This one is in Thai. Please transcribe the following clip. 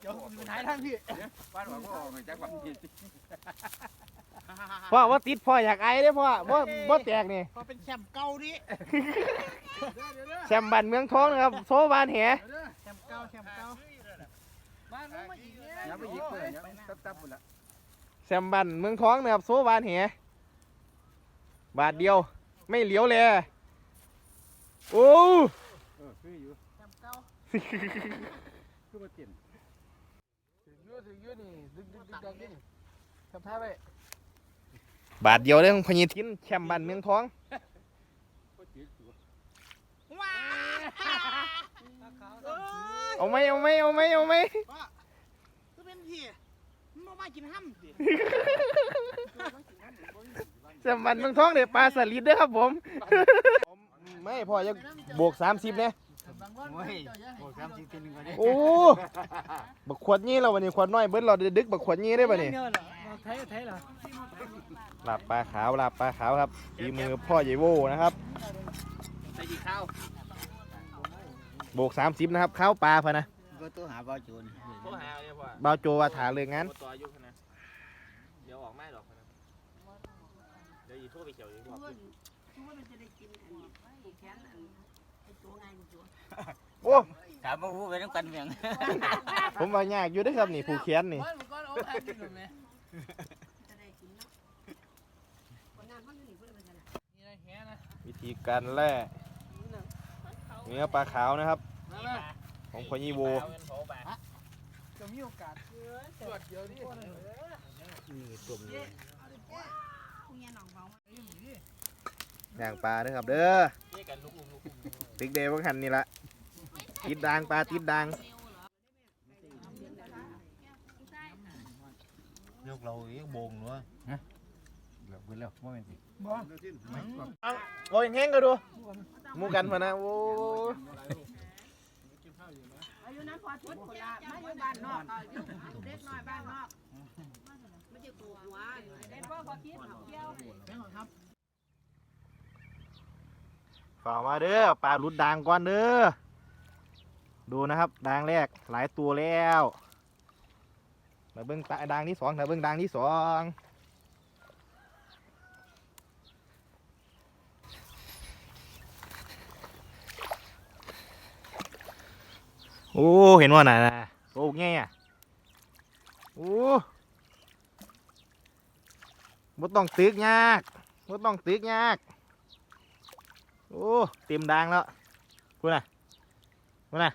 เดี๋ยวไปถ่ายทางพี่บ้านหวังว่าออกจากบ้านพี่พ่อว่าติดพ่ออยากไอได้อพ่อบ่บ่แตกนี่พอเป็นแชมป์เก่าดิแชมป์บันเมืองทองนะครับโซบานแหแชมป์เก่าแชมป์เก่าบ้านมึงมาอีกเนี่ยอย่าไปยิกเพื่อนอย่าตับตับหมดละแชมป์บันเมืองทองนะครับโซบานแหบาทเดียวไม่เหลียวเลยโอ้เออคืออยู่แชมป์เก่าคือมาเตียนถึงยื ดถึงยืดนี่ดึกดึกดึกดังนี่ทำท่าไปบาทเดียวเลยของพญทินแชมป์บันเมืองทองก็จืดตัวว้าเอาไหมเอาไหมเอาไหมเอาไหมคือเป็นพี่มึงมากินห้ำสิแชมป์บันเมืองทองเดี๋ยวปลาสลิดเด้อครับผม ไม่พ่อจะบวก 30เนี่ยโอ้ยโอ้ยสามสิบตีหนึ่งก่อนดิโอ้บักขวดนี้เราวันนี้ขวดน้อยเบิ้ลเราได้ดึกบักขวดนี้ได้ป่ะนี่ไทยไทยเหรอลาบปลาขาวลาบปลาขาวครับฝีมือพ่อใหญ่โวนะครับใส่กี่ข้าวโบก30 นะครับข้าวปลาพะนะก็ตัวหาบ่าวจูนโทรหาเลยพ่อบ่าวโจว่าถาเลยงั้นโทรต่ออายุขนาดเดี๋ยวออกไม่หรอกนะเดี๋ยวอีโทรไปเขียวอีกบ อกโอ้ถามว่าผู้ไปต้องกันเมียงผมว่ายากอยู่เด้วยครับนี่ผู้เขียนนี่ก้อนก้อนโอ้ยกินหรือไม่นี่นะแหนะวิธีการแล่เนื้อปลาขาวนะครับ มามาของพ่อใหญ่โวเอาเงินโทรไปจะมีโอกาสตรวจเดี๋ยวนี้ย่างปลาเด้อครับ เด้อนี่กันลูกอุ้มลูกอุ้ม ติ๊กเดย์ว่าคันนี่ละติดดางปลาติดดางยกเราเองโบงเนาะฮะเหลือเพื่อนแล้วว่าเป็นสิโอ้ยแห้งๆก็ดูหมูกันพะนะโอ้อายุนั้นพอทุกคนละมาอยู่บ้านนอกอายุเด็กน้อยบ้านนอกไม่ใช่ปลูกหัวเด็กพ่อพอคิดเที่ยว ฝ่ามาเด้อปลาหลุดดางก่อนเด้อดูนะครับดางแรกหลายตัวแล้วมาเบิ้งตาดางที่สองมาเบิ้งดางที่สองโอ้เห็นว่าน่ะนะโอ้แง่อะโอ้บ่ต้องตึกยากบ่ต้องตึกยาก โอ้เต็มดังแล้วคุณน่ะคุณน่ะ